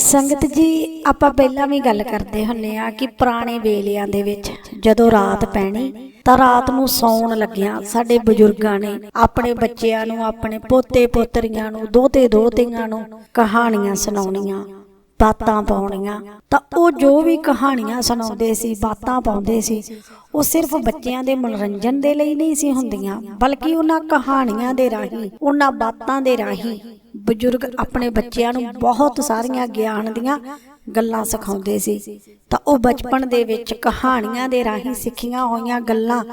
ਸੰਗਤ ਜੀ, ਆਪਾਂ ਪਹਿਲਾਂ ਵੀ ਗੱਲ ਕਰਦੇ ਹੁੰਨੇ ਆ ਕਿ ਪੁਰਾਣੇ ਵੇਲਿਆਂ ਦੇ ਵਿੱਚ ਜਦੋਂ ਰਾਤ ਪੈਣੀ, ਤਾਂ ਰਾਤ ਨੂੰ ਸੌਣ ਲੱਗਿਆਂ ਸਾਡੇ ਬਜ਼ੁਰਗਾਂ ਨੇ ਆਪਣੇ ਬੱਚਿਆਂ ਨੂੰ, ਆਪਣੇ ਪੋਤੇ ਪੋਤਰੀਆਂ ਨੂੰ ਦੋਤੇ ਦੋਤੀਆਂ ਨੂੰ ਕਹਾਣੀਆਂ ਸੁਣਾਉਣੀਆਂ। ਬਾਤਾਂ ਪਾਉਣੀਆਂ। ਤਾਂ ਉਹ ਜੋ ਵੀ ਕਹਾਣੀਆਂ ਸੁਣਾਉਂਦੇ ਸੀ, ਬਾਤਾਂ ਪਾਉਂਦੇ ਸੀ, ਉਹ ਸਿਰਫ ਬੱਚਿਆਂ ਦੇ ਮਨੋਰੰਜਨ ਦੇ ਲਈ ਨਹੀਂ ਸੀ ਹੁੰਦੀਆਂ, ਬਲਕਿ ਉਹਨਾਂ ਕਹਾਣੀਆਂ ਦੇ ਰਾਹੀਂ, ਉਹਨਾਂ ਬਾਤਾਂ ਦੇ ਰਾਹੀਂ ਬਜ਼ੁਰਗ ਆਪਣੇ ਬੱਚਿਆਂ ਨੂੰ ਬਹੁਤ ਸਾਰੀਆਂ ਗਿਆਨ ਦੀਆਂ ਗੱਲਾਂ ਸਿਖਾਉਂਦੇ ਸੀ। ਤਾਂ ਉਹ ਬਚਪਨ ਦੇ ਵਿੱਚ ਕਹਾਣੀਆਂ ਦੇ ਰਾਹੀਂ ਸਿੱਖੀਆਂ ਹੋਈਆਂ ਗੱਲਾਂ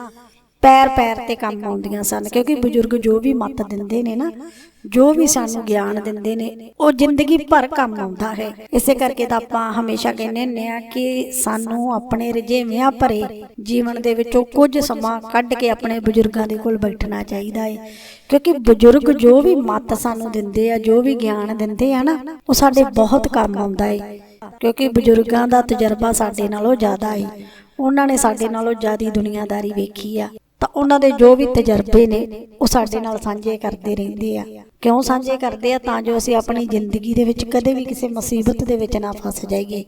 ਪੈਰ ਪੈਰ ਤੇ ਕੰਮ ਆਉਂਦੀਆਂ ਸਨ, ਕਿਉਂਕਿ ਬਜ਼ੁਰਗ ਜੋ ਵੀ ਮੱਤ ਦਿੰਦੇ ਨੇ ਨਾ, ਜੋ ਵੀ ਸਾਨੂੰ ਗਿਆਨ ਦਿੰਦੇ ਨੇ, ਉਹ ਜ਼ਿੰਦਗੀ ਭਰ ਕੰਮ ਆਉਂਦਾ ਹੈ। ਇਸੇ ਕਰਕੇ ਤਾਂ ਆਪਾਂ ਹਮੇਸ਼ਾ ਕਹਿੰਦੇ ਹੁੰਦੇ ਆ ਕਿ ਸਾਨੂੰ ਆਪਣੇ ਰਜੇਵਿਆਂ ਭਰੇ ਜੀਵਨ ਦੇ ਵਿੱਚੋਂ ਕੁਝ ਸਮਾਂ ਕੱਢ ਕੇ ਆਪਣੇ ਬਜ਼ੁਰਗਾਂ ਦੇ ਕੋਲ ਬੈਠਣਾ ਚਾਹੀਦਾ ਹੈ। ਕਿਉਂਕਿ ਬਜ਼ੁਰਗ ਜੋ ਵੀ ਮੱਤ ਸਾਨੂੰ ਦਿੰਦੇ ਆ, ਜੋ ਵੀ ਗਿਆਨ ਦਿੰਦੇ ਆ ਨਾ, ਉਹ ਸਾਡੇ ਬਹੁਤ ਕੰਮ ਆਉਂਦਾ ਹੈ। ਕਿਉਂਕਿ ਬਜ਼ੁਰਗਾਂ ਦਾ ਤਜਰਬਾ ਸਾਡੇ ਨਾਲੋਂ ਜ਼ਿਆਦਾ ਹੈ। ਉਹਨਾਂ ਨੇ ਸਾਡੇ ਨਾਲੋਂ ਜ਼ਿਆਦੀ ਦੁਨੀਆਦਾਰੀ ਵੇਖੀ ਆ। ਤਾਂ ਉਹਨਾਂ ਦੇ ਜੋ ਵੀ ਤਜਰਬੇ ਨੇ, ਉਹ ਸਾਡੇ ਨਾਲ ਸਾਂਝੇ ਕਰਦੇ ਰਹਿੰਦੇ ਆ। ਕਿਉਂ ਸਾਂਝੇ ਕਰਦੇ ਆ? ਤਾਂ ਜੋ ਅਸੀਂ ਆਪਣੀ ਜ਼ਿੰਦਗੀ ਦੇ ਵਿੱਚ ਕਦੇ ਵੀ ਕਿਸੇ ਮੁਸੀਬਤ ਦੇ ਵਿੱਚ ਨਾ ਫਸ ਜਾਈਏ,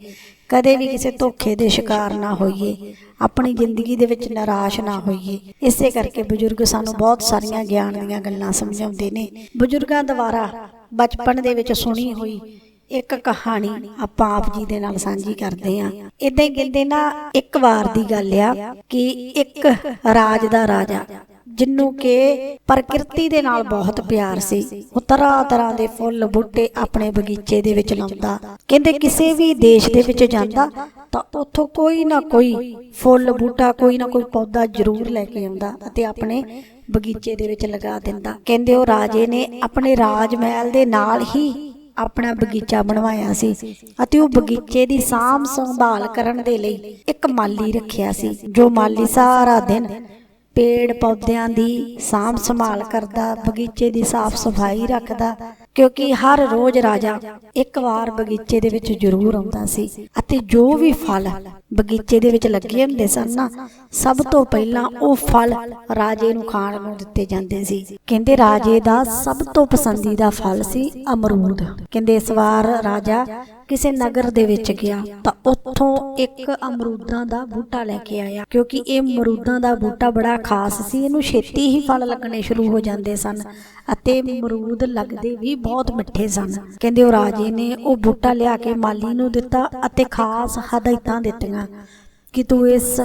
ਕਦੇ ਵੀ ਕਿਸੇ ਧੋਖੇ ਦੇ ਸ਼ਿਕਾਰ ਨਾ ਹੋਈਏ, ਆਪਣੀ ਜ਼ਿੰਦਗੀ ਦੇ ਵਿੱਚ ਨਿਰਾਸ਼ ਨਾ ਹੋਈਏ। ਇਸੇ ਕਰਕੇ ਬਜ਼ੁਰਗ ਸਾਨੂੰ ਬਹੁਤ ਸਾਰੀਆਂ ਗਿਆਨ ਦੀਆਂ ਗੱਲਾਂ ਸਮਝਾਉਂਦੇ ਨੇ। ਬਜ਼ੁਰਗਾਂ ਦੁਆਰਾ ਬਚਪਨ ਦੇ ਵਿੱਚ ਸੁਣੀ ਹੋਈ ਇੱਕ ਕਹਾਣੀ ਆਪਾਂ ਆਪ ਜੀ ਦੇ ਨਾਲ ਸਾਂਝੀ ਕਰਦੇ ਆਂ ਇਦਾਂ ਹੀ ਕਹਿੰਦੇ ਨਾ, ਇੱਕ ਵਾਰ ਦੀ ਗੱਲ ਆ ਕਿ ਇੱਕ ਰਾਜ ਦਾ ਰਾਜਾ, ਜਿੰਨੂੰ ਕਿ ਪ੍ਰਕਿਰਤੀ ਦੇ ਨਾਲ ਬਹੁਤ ਪਿਆਰ ਸੀ, ਉਹ ਤਰ੍ਹਾਂ ਤਰ੍ਹਾਂ ਦੇ ਫੁੱਲ ਬੂਟੇ ਆਪਣੇ ਬਗੀਚੇ ਦੇ ਵਿੱਚ ਲਾਉਂਦਾ। ਕਹਿੰਦੇ ਕਿਸੇ ਵੀ ਦੇਸ਼ ਦੇ ਵਿੱਚ ਜਾਂਦਾ, ਤਾਂ ਉੱਥੋਂ ਕੋਈ ਨਾ ਕੋਈ ਫੁੱਲ ਬੂਟਾ, ਕੋਈ ਨਾ ਕੋਈ ਪੌਦਾ ਜ਼ਰੂਰ ਲੈ ਕੇ ਆਉਂਦਾ ਅਤੇ ਆਪਣੇ ਬਗੀਚੇ ਦੇ ਵਿੱਚ ਲਗਾ ਦਿੰਦਾ। ਕਹਿੰਦੇ ਉਹ ਰਾਜੇ ਨੇ ਆਪਣੇ ਰਾਜ ਮਹਿਲ ਦੇ ਨਾਲ ਹੀ ਆਪਣਾ ਬਗੀਚਾ ਬਣਵਾਇਆ ਸੀ ਅਤੇ ਉਹ ਬਗੀਚੇ ਦੀ ਸਾਂਭ ਸੰਭਾਲ ਕਰਨ ਦੇ ਲਈ ਇੱਕ ਮਾਲੀ ਰੱਖਿਆ ਸੀ, ਜੋ ਮਾਲੀ ਸਾਰਾ ਦਿਨ ਪੇੜ ਪੌਦਿਆਂ ਦੀ ਸਾਂਭ ਸੰਭਾਲ ਕਰਦਾ, ਬਗੀਚੇ ਦੀ ਸਾਫ਼ ਸਫ਼ਾਈ ਰੱਖਦਾ ਕਿਉਂਕਿ ਹਰ ਰੋਜ਼ ਰਾਜਾ ਇੱਕ ਵਾਰ ਬਗੀਚੇ ਦੇ ਵਿੱਚ ਜ਼ਰੂਰ ਆਉਂਦਾ ਸੀ ਅਤੇ ਜੋ ਵੀ ਫਲ ਬਗੀਚੇ ਦੇ ਵਿੱਚ ਲੱਗੇ ਹੁੰਦੇ ਸਨ ਨਾ, ਸਭ ਤੋਂ ਪਹਿਲਾਂ ਉਹ ਫਲ ਰਾਜੇ ਨੂੰ ਖਾਣ ਨੂੰ ਦਿੱਤੇ ਜਾਂਦੇ ਸੀ। ਕਹਿੰਦੇ ਰਾਜੇ ਦਾ ਸਭ ਤੋਂ ਪਸੰਦੀਦਾ ਫਲ ਸੀ ਅਮਰੂਦ। ਕਹਿੰਦੇ ਇਸ ਵਾਰ ਰਾਜਾ ਕਿਸੇ ਨਗਰ ਦੇ ਵਿੱਚ ਗਿਆ ਤਾਂ ਉੱਥੋਂ ਇੱਕ ਅਮਰੂਦਾਂ ਦਾ ਬੂਟਾ ਲੈ ਕੇ ਆਇਆ। ਕਿਉਂਕਿ ਇਹ ਅਮਰੂਦਾਂ ਦਾ ਬੂਟਾ ਬੜਾ ਖਾਸ ਸੀ, ਇਹਨੂੰ ਛੇਤੀ ਹੀ ਫਲ ਲੱਗਣੇ ਸ਼ੁਰੂ ਹੋ ਜਾਂਦੇ ਸਨ ਅਤੇ ਮਰੂਦ ਲੱਗਦੇ ਵੀ ਬਹੁਤ ਮਿੱਠੇ ਸਨ। ਕਹਿੰਦੇ ਉਹ ਰਾਜੇ ਨੇ ਉਹ ਬੂਟਾ ਲਿਆ ਕੇ ਮਾਲੀ ਨੂੰ ਦਿੱਤਾ ਅਤੇ ਖਾਸ ਹਦਾਇਤਾਂ ਦਿੱਤੀਆਂ ਕਿ ਤੂੰ ਇਸ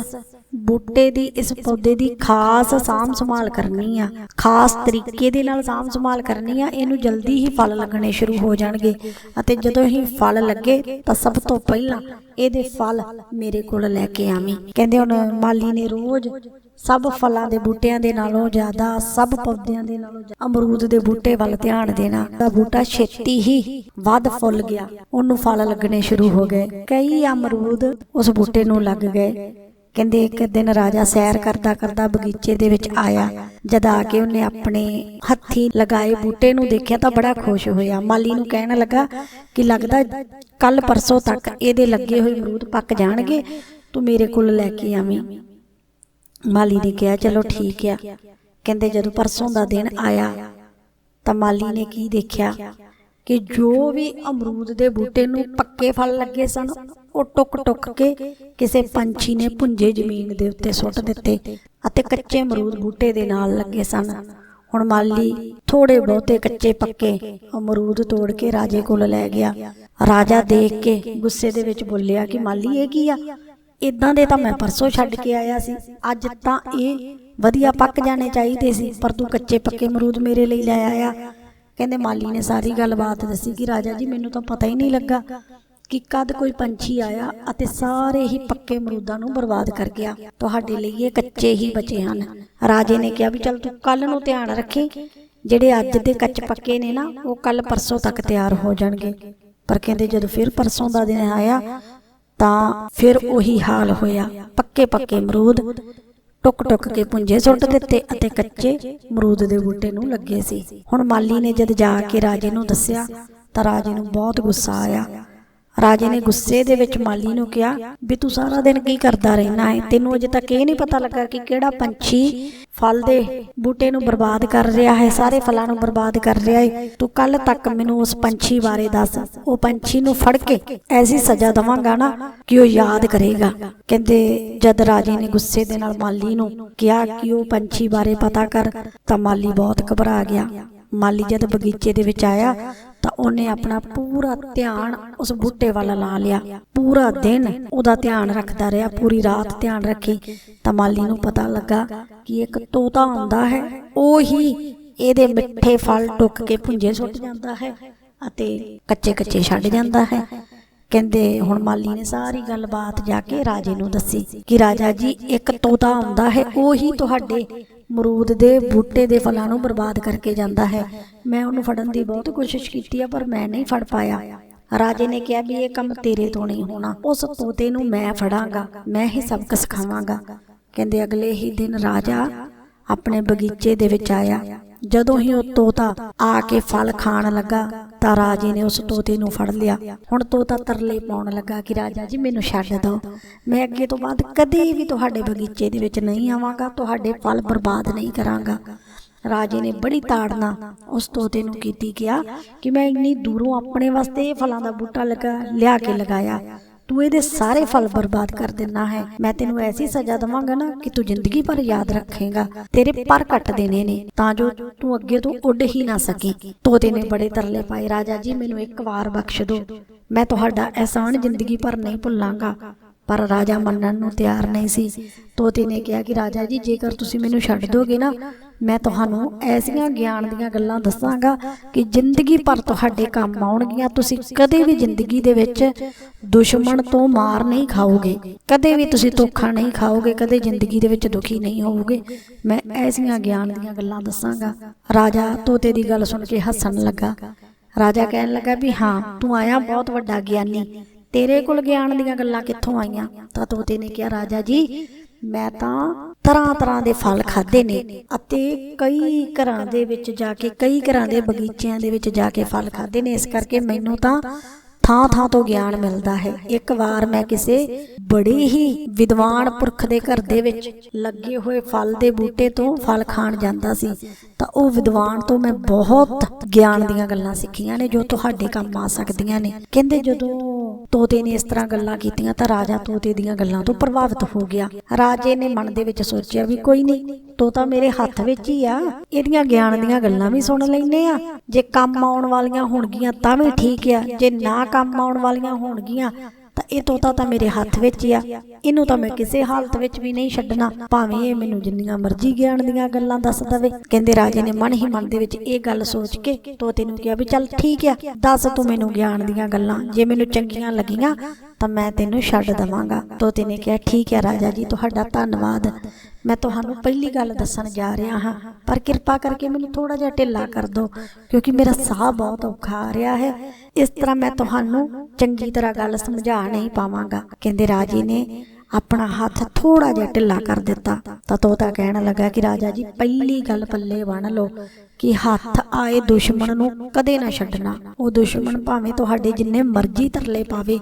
ਬੂਟੇ ਦੀ, ਇਸ ਪੌਦੇ ਦੀ ਖਾਸ ਸਾਂਭ ਸੰਭਾਲ ਕਰਨੀ ਆ। ਖਾਸ ਤਰੀਕੇ ਦੇ ਨਾਲ ਸਾਂਭ ਸੰਭਾਲ ਕਰਨੀ ਆ। ਇਹਨੂੰ ਜਲਦੀ ਹੀ ਫਲ ਲੱਗਣੇ ਸ਼ੁਰੂ ਹੋ ਜਾਣਗੇ। ਅਤੇ ਜਦੋਂ ਹੀ ਫਲ ਲੱਗੇ, ਤਾਂ ਸਭ ਤੋਂ ਪਹਿਲਾਂ ਇਹਦੇ ਫਲ ਮੇਰੇ ਕੋਲ ਲੈ ਕੇ ਆਵੀਂ। ਕਹਿੰਦੇ ਹੁਣ ਮਾਲੀ ਨੇ ਰੋਜ਼ ਸਭ ਫਲਾਂ ਦੇ ਬੂਟਿਆਂ ਦੇ ਨਾਲੋਂ ਜ਼ਿਆਦਾ, ਸਭ ਪੌਦਿਆਂ ਦੇ ਨਾਲੋਂ ਅਮਰੂਦ ਦੇ ਬੂਟੇ ਵੱਲ ਧਿਆਨ ਦੇਣਾ। ਦਾ ਬੂਟਾ ਛੇਤੀ ਹੀ ਵੱਧ ਫੁੱਲ ਗਿਆ। ਉਹਨੂੰ ਫਲ ਲੱਗਣੇ ਸ਼ੁਰੂ ਹੋ ਗਏ। ਕਈ ਅਮਰੂਦ ਉਸ ਬੂਟੇ ਨੂੰ ਲੱਗ ਗਏ। ਕਹਿੰਦੇ ਇੱਕ ਦਿਨ ਰਾਜਾ ਸੈਰ ਕਰਦਾ ਕਰਦਾ ਬਗੀਚੇ ਦੇ ਵਿੱਚ ਆਇਆ। ਜਦ ਆ ਕੇ ਉਹਨੇ ਆਪਣੇ ਹੱਥੀ ਲਗਾਏ ਬੂਟੇ ਨੂੰ ਦੇਖਿਆ ਤਾਂ ਬੜਾ ਖੁਸ਼ ਹੋਇਆ। ਮਾਲੀ ਨੂੰ ਕਹਿਣ ਲੱਗਾ ਕਿ ਲੱਗਦਾ ਕੱਲ ਪਰਸੋਂ ਤੱਕ ਇਹਦੇ ਲੱਗੇ ਹੋਏ ਅਮਰੂਦ ਪੱਕ ਜਾਣਗੇ, ਤੂੰ ਮੇਰੇ ਕੋਲ ਲੈ ਕੇ ਆਵੀਂ। ਮਾਲੀ ਨੇ ਕਿਹਾ, ਚਲੋ ਠੀਕ ਆ। ਕਹਿੰਦੇ ਜਦੋਂ ਪਰਸੋਂ ਦਾ ਦਿਨ ਆਇਆ ਤਾਂ ਮਾਲੀ ਨੇ ਕੀ ਦੇਖਿਆ? ਕਿ ਜੋ ਵੀ ਅਮਰੂਦ ਦੇ ਬੂਟੇ ਨੂੰ ਪੱਕੇ ਫਲ ਲੱਗੇ ਸਨ ਉਹ ਟੁੱਕ ਟੁੱਕ ਕੇ ਕਿਸੇ ਪੰਛੀ ਨੇ ਪੁੰਜੇ ਜ਼ਮੀਨ ਦੇ ਉੱਤੇ ਸੁੱਟ ਦਿੱਤੇ ਅਤੇ ਕੱਚੇ ਅਮਰੂਦ ਬੂਟੇ ਦੇ ਨਾਲ ਲੱਗੇ ਸਨ। ਹੁਣ ਮਾਲੀ ਥੋੜੇ ਬਹੁਤੇ ਕੱਚੇ ਪੱਕੇ ਅਮਰੂਦ ਤੋੜ ਕੇ ਰਾਜੇ ਕੋਲ ਲੈ ਗਿਆ। ਰਾਜਾ ਦੇਖ ਕੇ ਗੁੱਸੇ ਦੇ ਵਿੱਚ ਬੋਲਿਆ ਕਿ ਮਾਲੀ, ਇਹ ਕੀ ਆ? ਇਦਾਂ ਦੇ ਤਾਂ ਮੈਂ ਪਰਸੋਂ ਛੱਡ ਕੇ ਆਇਆ ਸੀ। ਅੱਜ ਤਾਂ ਇਹ ਵਧੀਆ ਪੱਕ ਜਾਣੇ ਚਾਹੀਦੇ ਸੀ, ਪਰ ਤੂੰ ਕੱਚੇ ਪੱਕੇ ਅਮਰੂਦ ਮੇਰੇ ਲਈ ਲੈ ਆਇਆ। ਕਹਿੰਦੇ ਮਾਲੀ ਨੇ ਸਾਰੀ ਗੱਲਬਾਤ ਦੱਸੀ ਕਿ ਰਾਜਾ ਜੀ, ਮੈਨੂੰ ਤਾਂ ਪਤਾ ਹੀ ਨਹੀਂ ਲੱਗਾ। ਕਿ ਕਦ ਕੋਈ ਪੰਛੀ ਆਇਆ ਅਤੇ ਸਾਰੇ ਹੀ ਪੱਕੇ ਮਰੂਦਾਂ ਨੂੰ ਬਰਬਾਦ ਕਰ ਗਿਆ। ਤੁਹਾਡੇ ਲਈ ਇਹ ਕੱਚੇ ਹੀ ਬਚੇ ਹਨ। ਰਾਜੇ ਨੇ ਕਿਹਾ ਵੀ ਚਲ ਤੂੰ ਕੱਲ ਨੂੰ ਧਿਆਨ ਰੱਖੀ। ਜਿਹੜੇ ਅੱਜ ਦੇ ਕੱਚ ਪੱਕੇ ਨੇ ਨਾ, ਉਹ ਕੱਲ ਪਰਸੋਂ ਤੱਕ ਤਿਆਰ ਹੋ ਜਾਣਗੇ। ਪਰ ਕਹਿੰਦੇ ਜਦੋਂ ਫਿਰ ਪਰਸੋਂ ਦਾ ਦਿਨ ਆਇਆ, ਤਾਂ ਫਿਰ ਉਹੀ ਹਾਲ ਹੋਇਆ। ਪੱਕੇ ਪੱਕੇ ਮਰੂਦ ਟੁੱਕ ਟੁੱਕ ਕੇ ਪੁੰਜੇ ਸੁੱਟ ਦਿੱਤੇ ਅਤੇ ਕੱਚੇ ਮਰੂਦ ਦੇ ਬੂਟੇ ਨੂੰ ਲੱਗੇ ਸੀ। ਹੁਣ ਮਾਲੀ ਨੇ ਜਦ ਜਾ ਕੇ ਰਾਜੇ ਨੂੰ ਦੱਸਿਆ, ਤਾਂ ਰਾਜੇ ਨੂੰ ਬਹੁਤ ਗੁੱਸਾ ਆਇਆ। ਰਾਜੇ ਨੇ ਗੁੱਸੇ ਦੇ ਵਿੱਚ ਮਾਲੀ ਨੂੰ ਕਿਹਾ ਵੀ ਤੂੰ ਸਾਰਾ ਦਿਨ ਕੀ ਕਰਦਾ ਰਹਿਣਾ ਹੈ ਤੈਨੂੰ ਅਜੇ ਤੱਕ ਇਹ ਨਹੀਂ ਪਤਾ ਲੱਗਾ ਕਿ ਕਿਹੜਾ ਪੰਛੀ ਫਲ ਦੇ ਬੂਟੇ ਨੂੰ ਬਰਬਾਦ ਕਰ ਰਿਹਾ ਹੈ, ਸਾਰੇ ਫਲਾਂ ਨੂੰ ਬਰਬਾਦ ਕਰ ਰਿਹਾ ਹੈ ਤੂੰ ਕੱਲ ਤੱਕ ਮੈਨੂੰ ਉਸ ਪੰਛੀ ਬਾਰੇ ਦੱਸ। ਉਹ ਪੰਛੀ ਨੂੰ ਫੜ ਕੇ ਐਸੀ ਸਜ਼ਾ ਦਵਾਂਗਾ ਨਾ ਕਿ ਉਹ ਯਾਦ ਕਰੇਗਾ। ਕਹਿੰਦੇ ਜਦ ਰਾਜੇ ਨੇ ਗੁੱਸੇ ਦੇ ਨਾਲ ਮਾਲੀ ਨੂੰ ਕਿਹਾ ਕਿ ਉਹ ਪੰਛੀ ਬਾਰੇ ਪਤਾ ਕਰ, ਤਾਂ ਮਾਲੀ ਬਹੁਤ ਘਬਰਾ ਗਿਆ। ਮਾਲੀ ਜਦ ਬਗੀਚੇ ਦੇ ਵਿੱਚ ਆਇਆ ਤਾਂ ਉਹਨੇ ਆਪਣਾ ਪੂਰਾ ਧਿਆਨ ਉਸ ਬੂਟੇ ਵੱਲ ਲਾ ਲਿਆ। ਪੂਰਾ ਦਿਨ ਉਹਦਾ ਧਿਆਨ ਰੱਖਦਾ ਰਿਹਾ ਪੂਰੀ ਰਾਤ ਧਿਆਨ ਰੱਖੀ। ਤਾਂ ਮਾਲੀ ਨੂੰ ਪਤਾ ਲੱਗਾ ਕਿ ਇੱਕ ਤੋਤਾ ਹੁੰਦਾ ਹੈ। ਉਹ ਹੀ ਇਹਦੇ ਮਿੱਠੇ ਫਲ ਟੁੱਕ ਕੇ ਪੁੰਜੇ ਸੁੱਟ ਜਾਂਦਾ ਹੈ ਅਤੇ ਕੱਚੇ ਕੱਚੇ ਛੱਡ ਜਾਂਦਾ ਹੈ। ਕਹਿੰਦੇ ਹੁਣ ਮਾਲੀ ਨੇ ਸਾਰੀ ਗੱਲਬਾਤ ਜਾ ਕੇ ਰਾਜੇ ਨੂੰ ਦੱਸੀ ਕਿ ਰਾਜਾ ਜੀ ਇੱਕ ਤੋਤਾ ਹੁੰਦਾ ਹੈ ਉਹ ਹੀ ਤੁਹਾਡੇ ਮਰੂਦ ਦੇ ਬੂਟੇ ਦੇ ਫਲਾਂ ਨੂੰ ਬਰਬਾਦ ਕਰਕੇ ਜਾਂਦਾ ਹੈ। ਮੈਂ ਉਹਨੂੰ ਫੜਨ ਦੀ ਬਹੁਤ ਕੋਸ਼ਿਸ਼ ਕੀਤੀ ਆ, ਪਰ ਮੈਂ ਨਹੀਂ ਫੜ ਪਾਇਆ। ਰਾਜੇ ਨੇ ਕਿਹਾ ਵੀ ਇਹ ਕੰਮ ਤੇਰੇ ਤੋਂ ਨਹੀਂ ਹੋਣਾ। ਉਸ ਤੋਤੇ ਨੂੰ ਮੈਂ ਫੜਾਂਗਾ, ਮੈਂ ਹੀ ਸਬਕ ਸਿਖਾਵਾਂਗਾ। ਕਹਿੰਦੇ ਅਗਲੇ ਹੀ ਦਿਨ ਰਾਜਾ ਆਪਣੇ ਬਗੀਚੇ ਦੇ ਵਿੱਚ ਆਇਆ। ਜਦੋਂ ਹੀ ਉਹ ਤੋਤਾ ਆ ਕੇ ਫਲ ਖਾਣ ਲੱਗਾ, ਤਾਂ ਰਾਜੇ ਨੇ ਉਸ ਤੋਤੇ ਨੂੰ ਫੜ ਲਿਆ। ਹੁਣ ਤੋਤਾ ਤਰਲੇ ਪਾਉਣ ਲੱਗਾ ਕਿ, ਰਾਜਾ ਜੀ, ਮੈਨੂੰ ਛੱਡ ਦਿਓ ਮੈਂ ਅੱਗੇ ਤੋਂ ਬਾਅਦ ਕਦੇ ਵੀ ਤੁਹਾਡੇ ਬਗੀਚੇ ਦੇ ਵਿੱਚ ਨਹੀਂ ਆਵਾਂਗਾ, ਤੁਹਾਡੇ ਫਲ ਬਰਬਾਦ ਨਹੀਂ ਕਰਾਂਗਾ। ਰਾਜੇ ਨੇ ਬੜੀ ਤਾੜਨਾ ਉਸ ਤੋਤੇ ਨੂੰ ਕੀਤੀ, ਕਿਹਾ ਕਿ ਮੈਂ ਇੰਨੀ ਦੂਰੋਂ ਆਪਣੇ ਵਾਸਤੇ ਇਹ ਫਲਾਂ ਦਾ ਬੂਟਾ ਲਗਾ ਲਿਆ ਕੇ ਲਗਾਇਆ। ਤੂੰ ਇਹਦੇ ਸਾਰੇ ਫਲ ਬਰਬਾਦ ਕਰ ਦੇਣਾ ਹੈ। ਮੈਂ ਤੈਨੂੰ ਐਸੀ ਸਜ਼ਾ ਦਵਾਂਗਾ ਨਾ ਕਿ ਤੂੰ ਜ਼ਿੰਦਗੀ ਭਰ ਯਾਦ ਰੱਖੇਗਾ। ਤੇਰੇ ਪਰ ਕੱਟ ਦੇਣੇ ਨੇ, ਤਾਂ ਜੋ ਤੂੰ ਅੱਗੇ ਤੋਂ ਉੱਡ ਹੀ ਨਾ ਸਕੀ। ਤੋਤੇ ਨੇ ਬੜੇ ਤਰਲੇ ਪਾਏ, ਰਾਜਾ ਜੀ, ਮੈਨੂੰ ਇੱਕ ਵਾਰ ਬਖਸ਼ ਦਿਓ ਮੈਂ ਤੁਹਾਡਾ ਅਹਿਸਾਨ ਜ਼ਿੰਦਗੀ ਭਰ ਨਹੀਂ ਭੁੱਲਾਂਗਾ। ਪਰ ਰਾਜਾ ਮੰਨਣ ਨੂੰ ਤਿਆਰ ਨਹੀਂ ਸੀ। ਤੋਤੇ ਨੇ ਕਿਹਾ ਕਿ ਰਾਜਾ ਜੀ, ਜੇਕਰ ਤੁਸੀਂ ਮੈਨੂੰ ਛੱਡ ਦੋਗੇ ਨਾ ਮੈਂ ਤੁਹਾਨੂੰ ਐਸੀਆਂ ਗਿਆਨ ਦੀਆਂ ਗੱਲਾਂ ਦੱਸਾਂਗਾ ਕਿ ਜ਼ਿੰਦਗੀ ਭਰ ਤੁਹਾਡੇ ਕੰਮ ਆਉਣਗੀਆਂ। ਤੁਸੀਂ ਕਦੇ ਵੀ ਜ਼ਿੰਦਗੀ ਦੇ ਵਿੱਚ ਦੁਸ਼ਮਣ ਤੋਂ ਮਾਰ ਨਹੀਂ ਖਾਓਗੇ। ਕਦੇ ਵੀ ਤੁਸੀਂ ਧੋਖਾ ਨਹੀਂ ਖਾਓਗੇ। ਕਦੇ ਜ਼ਿੰਦਗੀ ਦੇ ਵਿੱਚ ਦੁਖੀ ਨਹੀਂ ਹੋਵੋਗੇ। ਮੈਂ ਐਸੀਆਂ ਗਿਆਨ ਦੀਆਂ ਗੱਲਾਂ ਦੱਸਾਂਗਾ। ਰਾਜਾ ਤੋਤੇ ਦੀ ਗੱਲ ਸੁਣ ਕੇ ਹੱਸਣ ਲੱਗਾ। ਰਾਜਾ ਕਹਿਣ ਲੱਗਾ ਵੀ ਹਾਂ, ਤੂੰ ਆਇਆ ਬਹੁਤ ਵੱਡਾ ਗਿਆਨੀ। ਤੇਰੇ ਕੋਲ ਗਿਆਨ ਦੀਆਂ ਗੱਲਾਂ ਕਿੱਥੋਂ ਆਈਆਂ? ਤਾਂ ਤੋਤੇ ਨੇ ਕਿਹਾ, ਰਾਜਾ ਜੀ ਮੈਂ ਤਾਂ ਤਰ੍ਹਾਂ ਤਰ੍ਹਾਂ ਦੇ ਫਲ ਖਾਦੇ ਨੇ ਅਤੇ ਕਈ ਘਰਾਂ ਦੇ ਵਿੱਚ ਜਾ ਕੇ, ਕਈ ਘਰਾਂ ਦੇ ਬਗੀਚਿਆਂ ਦੇ ਵਿੱਚ ਜਾ ਕੇ ਫਲ ਖਾਦੇ ਨੇ। ਇਸ ਕਰਕੇ ਮੈਨੂੰ ਤਾਂ ਥਾਂ ਥਾਂ ਤੋਂ ਗਿਆਨ ਮਿਲਦਾ ਹੈ। ਇੱਕ ਵਾਰ ਮੈਂ ਕਿਸੇ ਬੜੇ ਹੀ ਵਿਦਵਾਨ ਪੁਰਖ ਦੇ ਘਰ ਦੇ ਵਿੱਚ ਲੱਗੇ ਹੋਏ ਫਲ ਦੇ ਬੂਟੇ ਤੋਂ ਫਲ ਖਾਣ ਜਾਂਦਾ ਸੀ, ਤਾਂ ਉਹ ਵਿਦਵਾਨ ਤੋਂ ਮੈਂ ਬਹੁਤ ਗਿਆਨ ਦੀਆਂ ਗੱਲਾਂ ਸਿੱਖੀਆਂ ਨੇ ਜੋ ਤੁਹਾਡੇ ਕੰਮ ਆ ਸਕਦੀਆਂ ਨੇ। ਕਹਿੰਦੇ ਜਦੋਂ ਤੋਤੇ ਨੇ ਇਸ ਤਰ੍ਹਾਂ ਗੱਲਾਂ ਕੀਤੀਆਂ ਤਾਂ ਰਾਜਾ ਤੋਤੇ ਦੀਆਂ ਗੱਲਾਂ ਤੋਂ ਪ੍ਰਭਾਵਿਤ ਹੋ ਗਿਆ। ਰਾਜੇ ਨੇ ਮਨ ਦੇ ਵਿੱਚ ਸੋਚਿਆ ਵੀ ਕੋਈ ਨਹੀਂ, ਤੋਤਾ ਮੇਰੇ ਹੱਥ ਵਿੱਚ ਹੀ ਆ। ਇਹਦੀਆਂ ਗਿਆਨ ਦੀਆਂ ਗੱਲਾਂ ਵੀ ਸੁਣ ਲੈਨੇ ਆ। ਜੇ ਕੰਮ ਆਉਣ ਵਾਲੀਆਂ ਹੋਣਗੀਆਂ ਤਾਂ ਵੀ ਠੀਕ ਆ। ਜੇ ਨਾ ਕੰਮ ਆਉਣ ਵਾਲੀਆਂ ਹੋਣਗੀਆਂ ਤਾਂ ਇਹ ਤੋਤਾ ਤਾਂ ਮੇਰੇ ਹੱਥ ਵਿੱਚ ਆ। ਇਹਨੂੰ ਤਾਂ ਮੈਂ ਕਿਸੇ ਹਾਲਤ ਵਿੱਚ ਵੀ ਨਹੀਂ ਛੱਡਣਾ। ਭਾਵੇਂ ਇਹ ਮੈਨੂੰ ਜਿੰਨੀਆਂ ਮਰਜ਼ੀ ਗਿਆਨ ਦੀਆਂ ਗੱਲਾਂ ਦੱਸ ਦਵੇ। ਕਹਿੰਦੇ ਰਾਜੇ ਨੇ ਮਨ ਹੀ ਮਨ ਦੇ ਵਿੱਚ ਇਹ ਗੱਲ ਸੋਚ ਕੇ ਤੋਤੇ ਨੂੰ ਕਿਹਾ ਵੀ ਚੱਲ ਠੀਕ ਆ, ਦੱਸ ਤੂੰ ਮੈਨੂੰ ਗਿਆਨ ਦੀਆਂ ਗੱਲਾਂ। ਜੇ ਮੈਨੂੰ ਚੰਗੀਆਂ ਲੱਗੀਆਂ ਤਾਂ ਮੈਂ ਤੈਨੂੰ ਛੱਡ ਦਵਾਂਗਾ। ਤੋਤੇ ਨੇ ਕਿਹਾ, ਠੀਕ ਹੈ ਰਾਜਾ ਜੀ, ਤੁਹਾਡਾ ਧੰਨਵਾਦ। ਮੈਂ ਤੁਹਾਨੂੰ ਪਹਿਲੀ ਗੱਲ ਦੱਸਣ ਜਾ ਰਿਹਾ ਹਾਂ, ਪਰ ਕਿਰਪਾ ਕਰਕੇ ਮੈਨੂੰ ਥੋੜਾ ਜਿਹਾ ਢਿੱਲਾ ਕਰ ਦਿਓ, ਕਿਉਂਕਿ ਮੇਰਾ ਸਾਹ ਬਹੁਤ ਔਖਾ ਆ ਰਿਹਾ ਹੈ। ਇਸ ਤਰ੍ਹਾਂ ਮੈਂ ਤੁਹਾਨੂੰ ਚੰਗੀ ਤਰ੍ਹਾਂ ਗੱਲ ਸਮਝਾ ਨਹੀਂ ਪਾਵਾਂਗਾ, ਕਹਿੰਦੇ ਰਾਜੇ ਨੇ ਆਪਣਾ ਹੱਥ ਥੋੜਾ ਜਿਹਾ ਢਿੱਲਾ ਕਰ ਦਿੱਤਾ। ਤਾਂ ਤੋਤਾ ਕਹਿਣ ਲੱਗਾ ਕਿ ਰਾਜਾ ਜੀ, ਪਹਿਲੀ ਗੱਲ ਪੱਲੇ ਬਣ ਲਓ ਕਿ ਹੱਥ ਆਏ ਦੁਸ਼ਮਣ ਨੂੰ ਕਦੇ ਨਾ ਛੱਡਣਾ। ਉਹ ਦੁਸ਼ਮਣ ਭਾਵੇਂ ਤੁਹਾਡੇ ਜਿੰਨੇ ਮਰਜ਼ੀ ਤਰਲੇ ਪਾਵੇ,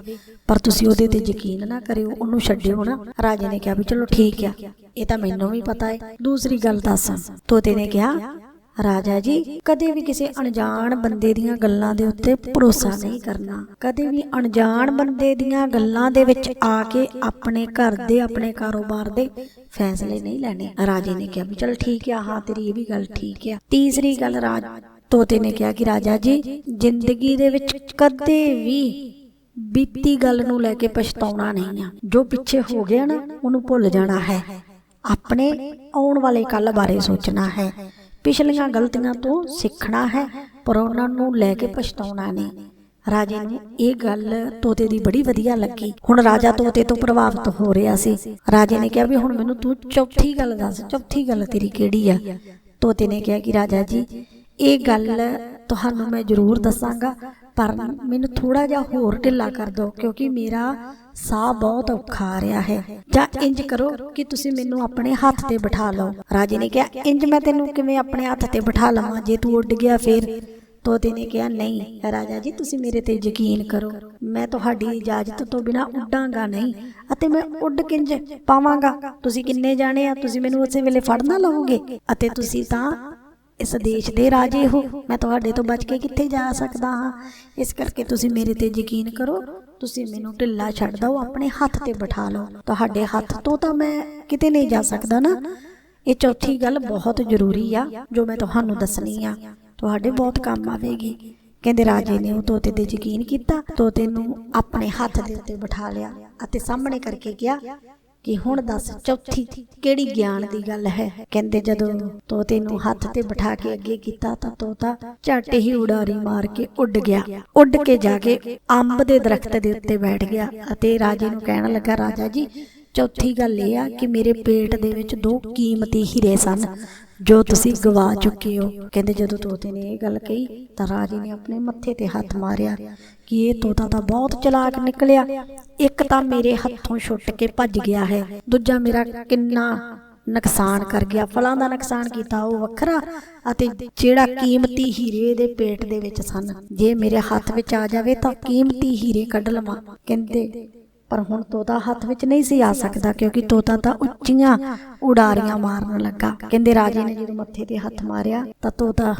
ਪਰ ਤੁਸੀਂ ਉਹਦੇ ਤੇ ਯਕੀਨ ਨਾ ਕਰਿਓ, ਉਹਨੂੰ ਛੱਡਿਓ ਨਾ। ਰਾਜੇ ਨੇ ਕਿਹਾ ਵੀ ਚਲੋ ਠੀਕ ਆ, ਇਹ ਤਾਂ ਮੈਨੂੰ ਵੀ ਪਤਾ ਹੈ। ਦੂਸਰੀ ਗੱਲ ਦੱਸ, ਤੋਤੇ ਨੇ ਕਿਹਾ ਰਾਜਾ ਜੀ, ਕਦੇ ਵੀ ਕਿਸੇ ਅਣਜਾਣ ਬੰਦੇ ਦੀਆਂ ਗੱਲਾਂ ਦੇ ਉੱਤੇ ਭਰੋਸਾ ਨਹੀਂ ਕਰਨਾ। ਕਦੇ ਵੀ ਅਣਜਾਣ ਬੰਦੇ ਦੀਆਂ ਗੱਲਾਂ ਦੇ ਵਿੱਚ ਆ ਕੇ ਆਪਣੇ ਘਰ ਦੇ, ਆਪਣੇ ਕਾਰੋਬਾਰ ਦੇ ਫੈਸਲੇ ਨਹੀਂ ਲੈਣੇ। ਰਾਜੇ ਨੇ ਕਿਹਾ ਵੀ ਚਲ ਠੀਕ ਆ, ਹਾਂ ਤੇਰੀ ਇਹ ਵੀ ਗੱਲ ਠੀਕ ਆ। ਤੀਸਰੀ ਗੱਲ ਰਾਜ ਤੋਤੇ ਨੇ ਕਿਹਾ ਕਿ ਰਾਜਾ ਜੀ, ਜ਼ਿੰਦਗੀ ਦੇ ਵਿੱਚ ਕਦੇ ਵੀ ਬੀਤੀ ਗੱਲ ਨੂੰ ਲੈ ਕੇ ਪਛਤਾਉਣਾ ਨਹੀਂ ਆ। ਜੋ ਪਿੱਛੇ ਹੋ ਗਿਆ ਨਾ, ਉਹਨੂੰ ਭੁੱਲ ਜਾਣਾ ਹੈ। ਆਪਣੇ ਆਉਣ ਵਾਲੇ ਕੱਲ ਬਾਰੇ ਸੋਚਣਾ ਹੈ। ਪਿਛਲੀਆਂ ਗਲਤੀਆਂ ਤੋਂ ਸਿੱਖਣਾ ਹੈ, ਪਰ ਉਹਨਾਂ ਨੂੰ ਲੈ ਕੇ ਪਛਤਾਉਣਾ ਨਹੀਂ। ਰਾਜੇ ਨੂੰ ਇਹ ਗੱਲ ਤੋਤੇ ਦੀ ਬੜੀ ਵਧੀਆ ਲੱਗੀ। ਹੁਣ ਰਾਜਾ ਤੋਤੇ ਤੋਂ ਪ੍ਰਭਾਵਿਤ ਹੋ ਰਿਹਾ ਸੀ। ਰਾਜੇ ਨੇ ਕਿਹਾ ਵੀ ਹੁਣ ਮੈਨੂੰ ਤੂੰ ਚੌਥੀ ਗੱਲ ਦੱਸ, ਚੌਥੀ ਗੱਲ ਤੇਰੀ ਕਿਹੜੀ ਆ? ਤੋਤੇ ਨੇ ਕਿਹਾ ਕਿ ਰਾਜਾ ਜੀ, ਇਹ ਗੱਲ ਤੁਹਾਨੂੰ ਮੈਂ ਜ਼ਰੂਰ ਦੱਸਾਂਗਾ। ਪਰ ਮੈਨੂੰ ਥੋੜਾ ਜਿਹਾ ਹੋਰ ਢਿੱਲਾ ਕਰ ਦਿਓ, ਕਿਉਂਕਿ ਮੇਰਾ ਸਾਹ ਬਹੁਤ ਔਖਾ ਆ ਰਿਹਾ ਹੈ। ਜਾਂ ਇੰਜ ਕਰੋ ਕਿ ਤੁਸੀਂ ਮੈਨੂੰ ਆਪਣੇ ਹੱਥ ਤੇ ਬਿਠਾ ਲਓ। ਰਾਜੇ ਨੇ ਕਿਹਾ, ਇੰਜ ਮੈਂ ਤੈਨੂੰ ਕਿਵੇਂ ਆਪਣੇ ਹੱਥ ਤੇ ਬਿਠਾ ਲਵਾਂ? ਜੇ ਤੂੰ ਉੱਡ ਗਿਆ ਫੇਰ? ਤੋਤੇ ਨੇ ਕਿਹਾ, ਨਹੀਂ, ਰਾਜਾ ਜੀ, ਤੁਸੀਂ ਮੇਰੇ ਤੇ ਯਕੀਨ ਕਰੋ। ਮੈਂ ਤੁਹਾਡੀ ਇਜਾਜ਼ਤ ਤੋਂ ਬਿਨਾ ਉੱਡਾਂਗਾ ਨਹੀਂ, ਅਤੇ ਮੈਂ ਉੱਡ ਕਿੰਜ ਪਾਵਾਂਗਾ? ਤੁਸੀਂ ਕਿੰਨੇ ਜਾਣੇ ਆ? ਤੁਸੀਂ ਮੈਨੂੰ ਉਸੇ ਵੇਲੇ ਫੜਨਾ ਲਓਗੇ ਅਤੇ ਤੁਸੀਂ ਤਾਂ ਇਸ ਦੇਸ਼ ਦੇ ਰਾਜੇ ਹੋ। ਮੈਂ ਤੁਹਾਡੇ ਤੋਂ ਬਚ ਕੇ ਕਿੱਥੇ ਜਾ ਸਕਦਾ ਹਾਂ? ਇਸ ਕਰਕੇ ਤੁਸੀਂ ਮੇਰੇ ਤੇ ਯਕੀਨ ਕਰੋ। ਤੁਸੀਂ ਮੈਨੂੰ ਢਿੱਲਾ ਛੱਡ ਦਿਓ, ਆਪਣੇ ਹੱਥ ਤੇ ਬਿਠਾ ਲਓ। ਤੁਹਾਡੇ ਹੱਥ ਤੋਂ ਤਾਂ ਮੈਂ ਕਿਤੇ ਨਹੀਂ ਜਾ ਸਕਦਾ ਨਾ। ਇਹ ਚੌਥੀ ਗੱਲ ਬਹੁਤ ਜ਼ਰੂਰੀ ਆ, ਜੋ ਮੈਂ ਤੁਹਾਨੂੰ ਦੱਸਣੀ ਆ। ਤੁਹਾਡੇ ਬਹੁਤ ਕੰਮ ਆਵੇਗੀ। ਕਹਿੰਦੇ ਰਾਜੇ ਨੇ ਉਹ ਤੋਤੇ ਤੇ ਯਕੀਨ ਕੀਤਾ। ਤੋਤੇ ਨੂੰ ਆਪਣੇ ਹੱਥ ਦੇ ਉੱਤੇ ਬਿਠਾ ਲਿਆ ਅਤੇ ਸਾਹਮਣੇ ਕਰਕੇ ਕਿਹਾ ਕਿ ਹੁਣ ਦੱਸ ਚੌਥੀ ਕਿਹੜੀ ਗਿਆਨ ਦੀ ਗੱਲ ਹੈ? ਕਹਿੰਦੇ ਜਦੋਂ ਤੋਤੇ ਨੂੰ ਹੱਥ ਤੇ ਬਿਠਾ ਕੇ ਅੱਗੇ ਕੀਤਾ ਤਾਂ ਤੋਤਾ ਝੱਟ ਹੀ ਉਡਾਰੀ ਮਾਰ ਕੇ ਉੱਡ ਗਿਆ। ਉੱਡ ਕੇ ਜਾ ਕੇ ਅੰਬ ਦੇ ਦਰਖਤ ਦੇ ਉੱਤੇ ਬੈਠ ਗਿਆ ਅਤੇ ਰਾਜੇ ਨੂੰ ਕਹਿਣ ਲੱਗਾ, ਰਾਜਾ ਜੀ, ਚੌਥੀ ਗੱਲ ਇਹ ਆ ਕਿ ਮੇਰੇ ਪੇਟ ਦੇ ਵਿੱਚ ਦੋ ਕੀਮਤੀ ਹੀਰੇ ਸਨ। ਜੋ ਤੁਸੀਂ ਗਵਾ ਚੁੱਕੇ ਹੋ। ਕਹਿੰਦੇ ਜਦੋਂ ਤੋਤੇ ਨੇ ਇਹ ਗੱਲ ਕਹੀ ਤਾਂ ਰਾਜੇ ਨੇ ਆਪਣੇ ਮੱਥੇ ਤੇ ਹੱਥ ਮਾਰਿਆ ਕਿ ਇਹ ਤੋਤਾ ਤਾਂ ਬਹੁਤ ਚਲਾਕ ਨਿਕਲਿਆ। ਇੱਕ ਤਾਂ ਮੇਰੇ ਹੱਥੋਂ ਛੁੱਟ ਕੇ ਭੱਜ ਗਿਆ ਹੈ। ਦੂਜਾ ਮੇਰਾ ਕਿੰਨਾ ਨੁਕਸਾਨ ਕਰ ਗਿਆ। ਫਲਾਂ ਦਾ ਨੁਕਸਾਨ ਕੀਤਾ ਉਹ ਵੱਖਰਾ ਅਤੇ ਜਿਹੜਾ ਕੀਮਤੀ ਹੀਰੇ ਦੇ ਪੇਟ ਦੇ ਵਿੱਚ ਸਨ। ਜੇ ਮੇਰੇ ਹੱਥ ਵਿੱਚ ਆ ਜਾਵੇ ਤਾਂ ਕੀਮਤੀ ਹੀਰੇ ਕੱਢ ਲਵਾਂ ਕਹਿੰਦੇ ਪਰ ਹੁਣ ਤੋਤਾ ਹੱਥ ਵਿੱਚ ਨਹੀਂ ਸੀ ਆ ਸਕਦਾ ਕਿਉਂਕਿ ਤੋਤਾ ਤਾਂ ਉੱਚੀਆਂ ਉਡਾਰੀਆਂ ਮਾਰਨ ਲੱਗਾ। ਕਹਿੰਦੇ ਰਾਜੇ ਨੇ ਜਦੋਂ ਮੱਥੇ ਤੇ ਹੱਥ ਮਾਰਿਆ ਤਾਂ ਤੋਤਾ